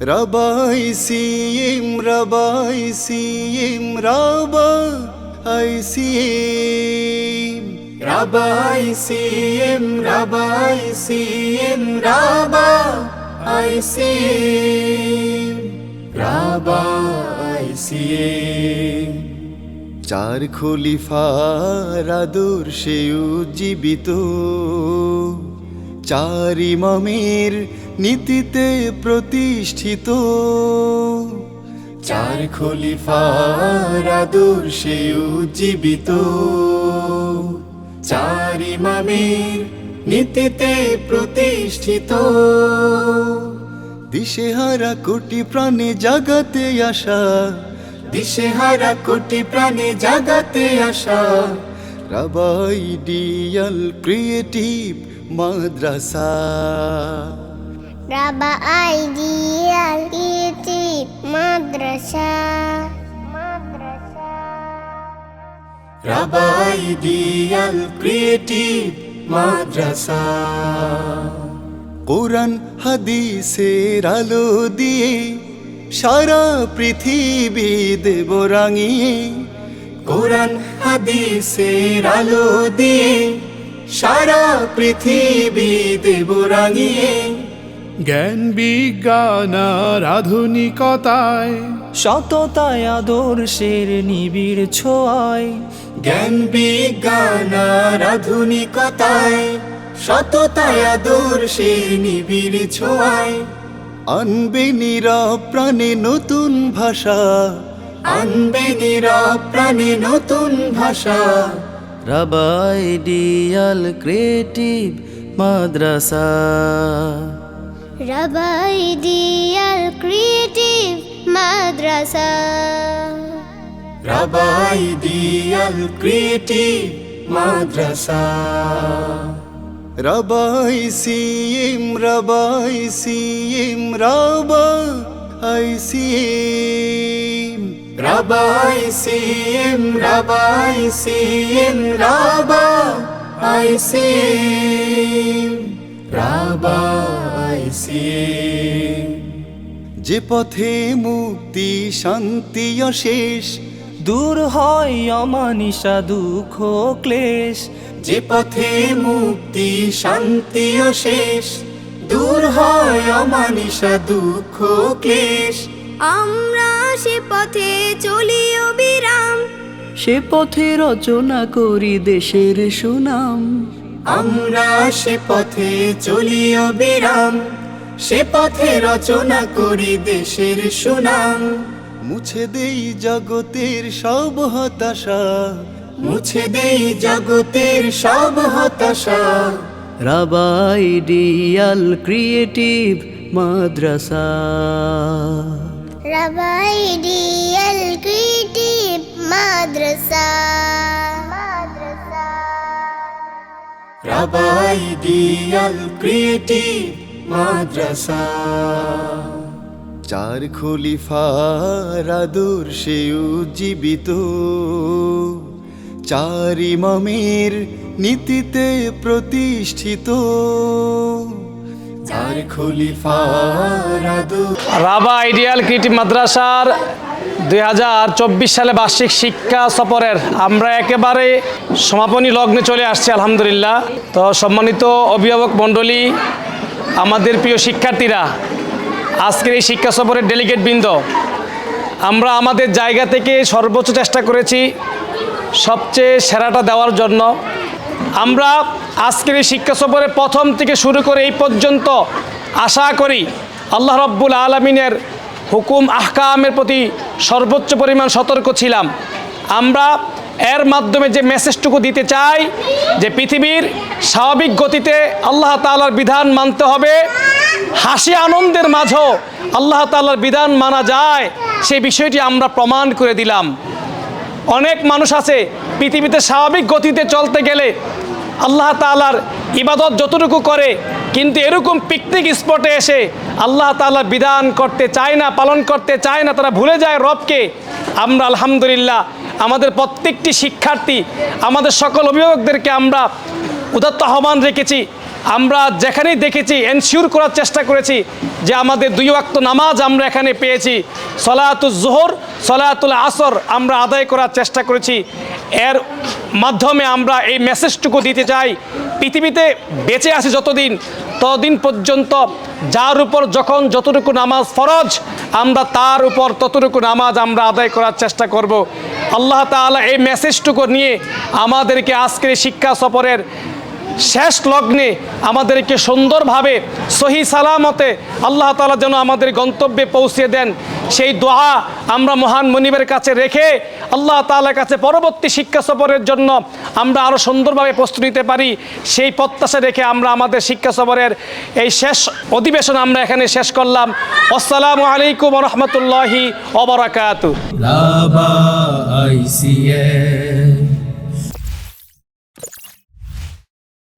রবাই সিম রবাই সিম রব আই সিম রবাই সিম রবাই সিম রব আই সিম রবাই সিম চার খলিফারা দর্শে উজ্জীবিত। চারি মমির নীতিতে প্রতিষ্ঠিত। চার খলিফার আদর্শে উজ্জীবিত। চার ইমামের নীতিতে প্রতিষ্ঠিত। দিশেহারা কোটি প্রাণে জাগাতে আসা দিশেহারা কোটি প্রাণে জাগাতে আসা Raba ideal creative Madrasa. Raba Ideal Iti Madrasa Madrasa Raba ideal creative Madrasa Quran হাদিসের আলো দিয়ে সারা পৃথিবী দেব রাঙিয়ে কোরআন হাদিসের আলো দিয়ে সারা পৃথিবী দেব রাঙিয়ে জ্ঞান বিজ্ঞান আর আধুনিকতায়। সততায় আদর্শের নিবিড় ছোঁয়ায়। জ্ঞান বিজ্ঞান আর আধুনিকতায় সততায় আদর্শের নিবিড় ছোঁয়ায়। আনবে নীরব প্রাণে নতুন ভাষা। আনবে নীরব প্রাণে নতুন ভাষা। Rabai ideal creative Madrasa. Raba Ideal Creative Madrasa Rabai ideal creative Madrasa. Rabai CM Rabai CM Rabai CM. Rabai CM Rabai CM Rabai CM. Rabai CM যে পথে মুক্তি শান্তি অশেষ দূর হয় অমানিসা দুঃখ ক্লেশ। যে পথে মুক্তি শান্তি অশেষ দূর হয় অমানিসা দুঃখ ক্লেশ। আমরা সে পথে চলি অবিরাম। সে পথে রচনা করি দেশের সুনাম। আমরা সে পথে চলি অবিরাম। সে পথে রচনা করি দেশের সুনাম। মুছে দেই জগতের সব হতাশা। মুছে দেই জগতের সব হতাশা। Rabai ideal creative Madrasa. Raba Ideal Creative Madrasa Madrasa Rabai ideal creative Madrasa. চার খলিফার আদর্শে উজ্জীবিত। চার ইমামের নীতিতে প্রতিষ্ঠিত। চার খলিফার রাবা আইডিয়াল কিটি মাদ্রাসার দুই হাজার চব্বিশ সালে বার্ষিক শিক্ষা সফরের। আমরা একেবারে সমাপনী লগ্নে চলে আসছি আলহামদুলিল্লাহ। তো সম্মানিত অভিভাবক মণ্ডলী আমাদের প্রিয় শিক্ষার্থীরা, আজকের এই শিক্ষা সফরের ডেলিগেট বৃন্দ, আমরা আমাদের জায়গা থেকে সর্বোচ্চ চেষ্টা করেছি সবচেয়ে সেরাটা দেওয়ার জন্য। আমরা আজকের এই শিক্ষা সফরে প্রথম থেকে শুরু করে এই পর্যন্ত আশা করি আল্লাহ রব্বুল আলমিনের হুকুম, আহকামের প্রতি সর্বোচ্চ পরিমাণ সতর্ক ছিলাম। আমরা এর মাধ্যমে যে মেসেজটুকু দিতে চাই, যে পৃথিবীর স্বাভাবিক গতিতে আল্লাহ তালার বিধান মানতে হবে, হাসি আনন্দের মাঝেও আল্লাহ তালার বিধান মানা যায় সেই বিষয়টি আমরা প্রমাণ করে দিলাম। অনেক মানুষ আছে পৃথিবীতে স্বাভাবিক গতিতে চলতে গেলে আল্লাহ তালার ইবাদত যতটুকু করে, কিন্তু এরকম পিকনিক স্পটে এসে আল্লাহ তালা বিধান করতে চায় না, পালন করতে চায় না, তারা ভুলে যায় রবকে। আমরা আলহামদুলিল্লাহ আমাদের প্রত্যেকটি শিক্ষার্থী, আমাদের সকল অভিভাবকদেরকে আমরা উদাত্ত আহ্বান রেখেছি। আমরা যেখানেই দেখেছি এনশিওর করার চেষ্টা করেছি যে আমাদের দুই ওয়াক্ত নামাজ আমরা এখানে পেয়েছি। সলাতুল জোহর, সলাতুল আসর আমরা আদায় করার চেষ্টা করেছি। এর মাধ্যমে আমরা এই মেসেজটুকু দিতে চাই, পৃথিবীতে বেঁচে আছি যতদিন, ততদিন পর্যন্ত যার উপর যখন যতটুকু নামাজ ফরজ, আমরা তার উপর ততটুকু নামাজ আমরা আদায় করার চেষ্টা করব। আল্লাহ তাআলা এই মেসেজটুকু নিয়ে আমাদেরকে আজকের শিক্ষা সফরের শেষ লগ্নে আমাদেরকে সুন্দরভাবে সহি সালামতে আল্লাহ তালা যেন আমাদের গন্তব্যে পৌঁছে দেন। সেই দোয়া আমরা মহান মনিবের কাছে রেখে আল্লাহ তাআলার কাছে পরবর্তী শিক্ষা সফরের জন্য আমরা আরও সুন্দরভাবে প্রস্তুত নিতে পারি। সেই প্রত্যাশা রেখে আমরা আমাদের শিক্ষা সফরের এই শেষ অধিবেশন আমরা এখানে শেষ করলাম। আসসালামু আলাইকুম রহমতুল্লাহি ICS